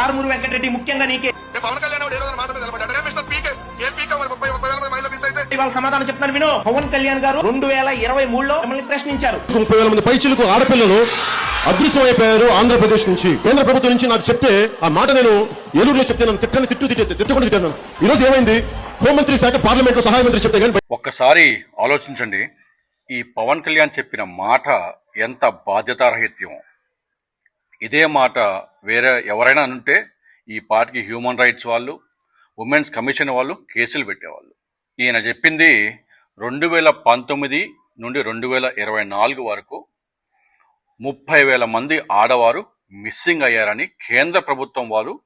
కారుమూరి వెంకటరెడ్డి ముఖ్యంగా నీకే. పవన్ కళ్యాణ్ ఇవాళ సమాధానం చెప్తాను విను. పవన్ కళ్యాణ్ గారు రెండు వేల ఇరవై మూడులో మిమ్మల్ని ప్రశ్నించారు. ముప్పై వేల మంది పైచిలకు ఆడపిల్లలు అదృశ్యమైపోయారు ఆంధ్రప్రదేశ్ నుంచి. కేంద్ర ప్రభుత్వం నుంచి నాకు చెప్తే ఆ మాట నేను ఏలూరులో చెప్తే నన్ను తిట్టని తిట్టు తిట్టు తిట్టకుండా తిట్టాను ఈ రోజు ఏమైంది? హోంమంత్రి శాఖ పార్లమెంట్లో సహాయ మంత్రి చెప్తే కానీ ఒక్కసారి ఆలోచించండి. ఈ పవన్ కళ్యాణ్ చెప్పిన మాట ఎంత బాధ్యతారహిత్యం. ఇదే మాట వేరే ఎవరైనా అనుంటే ఈ పార్టీకి హ్యూమన్ రైట్స్ వాళ్ళు ఉమెన్స్ కమిషన్ వాళ్ళు కేసులు పెట్టేవాళ్ళు. ఈయన చెప్పింది రెండు వేల పంతొమ్మిది నుండి రెండు వేల ఇరవై నాలుగు వరకు ముప్పై వేల మంది ఆడవారు మిస్సింగ్ అయ్యారని కేంద్ర ప్రభుత్వం వాళ్ళు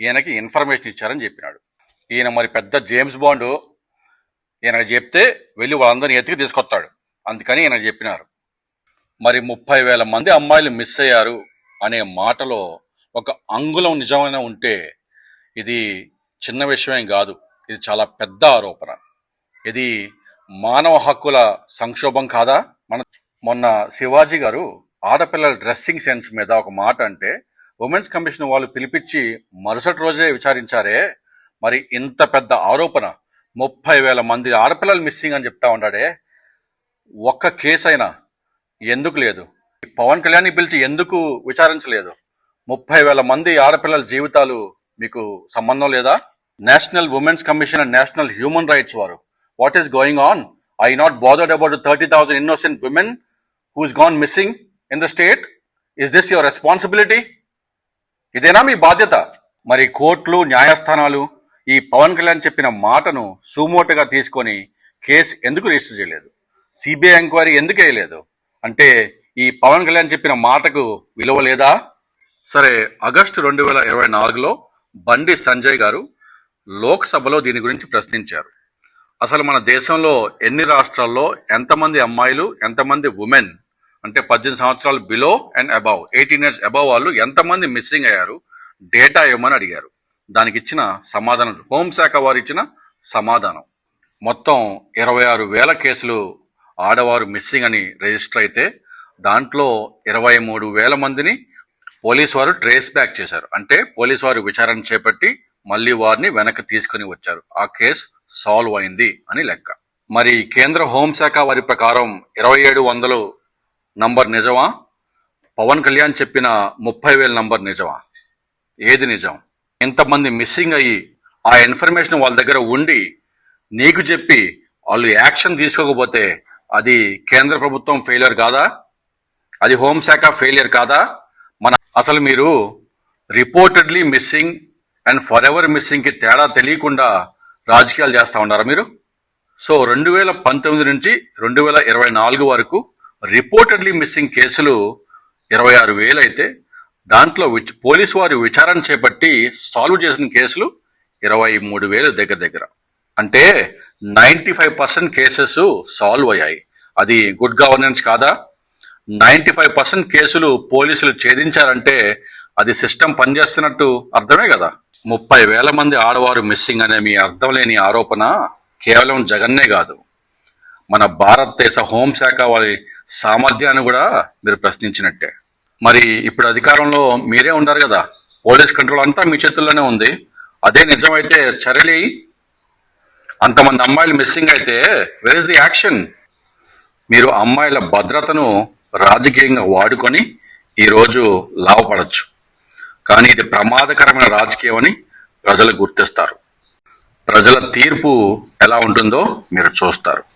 ఈయనకి ఇన్ఫర్మేషన్ ఇచ్చారని చెప్పినాడు. ఈయన మరి పెద్ద జేమ్స్ బాండ్ ఈయన చెప్తే వెళ్ళి వాళ్ళందరినీ ఎతికి తీసుకొస్తాడు. అందుకని ఈయన చెప్పినారు. మరి ముప్పై వేల మంది అమ్మాయిలు మిస్ అయ్యారు అనే మాటలో ఒక అంగుళం నిజమైన ఉంటే ఇది చిన్న విషయం కాదు. ఇది చాలా పెద్ద ఆరోపణ. ఇది మానవ హక్కుల సంక్షోభం కాదా? మన మొన్న శివాజీ గారు ఆడపిల్లల డ్రెస్సింగ్ సెన్స్ మీద ఒక మాట అంటే ఉమెన్స్ కమిషన్ వాళ్ళు పిలిపించి మరుసటి రోజే విచారించారే. మరి ఇంత పెద్ద ఆరోపణ. ముప్పై వేల మంది ఆడపిల్లలు మిస్సింగ్ అని చెప్తా ఉన్నాడే. ఒక్క కేసు అయినా ఎందుకు లేదు? పవన్ కళ్యాణ్ పిలిచి ఎందుకు విచారించలేదు? ముప్పై వేల మంది ఆడపిల్లల జీవితాలు మీకు సంబంధం లేదా? National women's commission and national human rights వారు. What is going on I not bothered about thirty thousand innocent women who's gone missing in the state is this your responsibility ఇదేనా మీ బాధ్యత? మరి కోర్టులు న్యాయస్థానాలు ఈ పవన్ కళ్యాణ్ చెప్పిన మాటను సుమోటగా తీసుకొని కేసు ఎందుకు రిజిస్టర్ చేయలేదు? సిబిఐ ఎంక్వైరీ ఎందుకు వేయలేదు? అంటే ఈ పవన్ కళ్యాణ్ చెప్పిన మాటకు విలువ లేదా? సరే ఆగస్టు రెండు వేల ఇరవై నాలుగులో బండి సంజయ్ గారు లోక్సభలో దీని గురించి ప్రశ్నించారు. అసలు మన దేశంలో ఎన్ని రాష్ట్రాల్లో ఎంతమంది అమ్మాయిలు ఎంతమంది ఉమెన్ అంటే పద్దెనిమిది సంవత్సరాలు below and above eighteen years above వాళ్ళు ఎంతమంది మిస్సింగ్ అయ్యారు? డేటా ఇవ్వమని అడిగారు. దానికి ఇచ్చిన సమాధానం హోంశాఖ వారు ఇచ్చిన సమాధానం. మొత్తం ఇరవై ఆరు వేల కేసులు ఆడవారు మిస్సింగ్ అని రిజిస్టర్ అయితే దాంట్లో ఇరవై మూడు వేల మందిని పోలీసు వారు ట్రేస్ బ్యాక్ చేశారు. అంటే పోలీసు వారు విచారణ చేపట్టి మళ్ళీ వారిని వెనక్కి తీసుకుని వచ్చారు. ఆ కేసు సాల్వ్ అయింది అని లెక్క. మరి కేంద్ర హోంశాఖ వారి ప్రకారం ఇరవై ఏడు వందలు నంబర్ నిజమా? పవన్ కళ్యాణ్ చెప్పిన ముప్పై వేల నంబర్ నిజమా? ఏది నిజం? ఇంతమంది మిస్సింగ్ అయ్యి ఆ ఇన్ఫర్మేషన్ వాళ్ళ దగ్గర ఉండి నీకు చెప్పి వాళ్ళు యాక్షన్ తీసుకోకపోతే అది కేంద్ర ప్రభుత్వం ఫెయిలియర్ కాదా? అది హోంశాఖ ఫెయిలియర్ కాదా? మన అసలు మీరు reportedly missing and for ever మిస్సింగ్కి తేడా తెలియకుండా రాజకీయాలు చేస్తూ ఉన్నారా మీరు? సో రెండు వేల పంతొమ్మిది నుంచి రెండు వేల ఇరవై నాలుగు వరకు రిపోర్టెడ్లీ మిస్సింగ్ కేసులు ఇరవై ఆరు వేలు అయితే దాంట్లో పోలీసు వారు విచారణ చేపట్టి సాల్వ్ చేసిన కేసులు ఇరవై మూడు వేలు దగ్గర దగ్గర. అంటే ninety five percent cases solve అయ్యాయి. అది గుడ్ గవర్నెన్స్ కాదా? నైంటీ ఫైవ్ పర్సెంట్ కేసులు పోలీసులు ఛేదించారంటే అది సిస్టమ్ పనిచేస్తున్నట్టు అర్థమే కదా. ముప్పై వేల మంది ఆడవారు మిస్సింగ్ అనే మీ అర్థం లేని ఆరోపణ కేవలం జగన్నే కాదు. మన భారతదేశ హోంశాఖ వారి సామర్థ్యాన్ని కూడా మీరు ప్రశ్నించినట్టే. మరి ఇప్పుడు అధికారంలో మీరే ఉన్నారు కదా. పోలీస్ కంట్రోల్ అంతా మీ చేతుల్లోనే ఉంది. అదే నిజమైతే చర్యలి అంతమంది అమ్మాయిలు మిస్సింగ్ అయితే వెర్ ఇస్ ది యాక్షన్ మీరు అమ్మాయిల భద్రతను రాజకీయంగా వాడుకొని ఈరోజు లాభపడచ్చు. కానీ ఇది ప్రమాదకరమైన రాజకీయం అని ప్రజలు గుర్తిస్తారు. ప్రజల తీర్పు ఎలా ఉంటుందో మీరు చూస్తారు.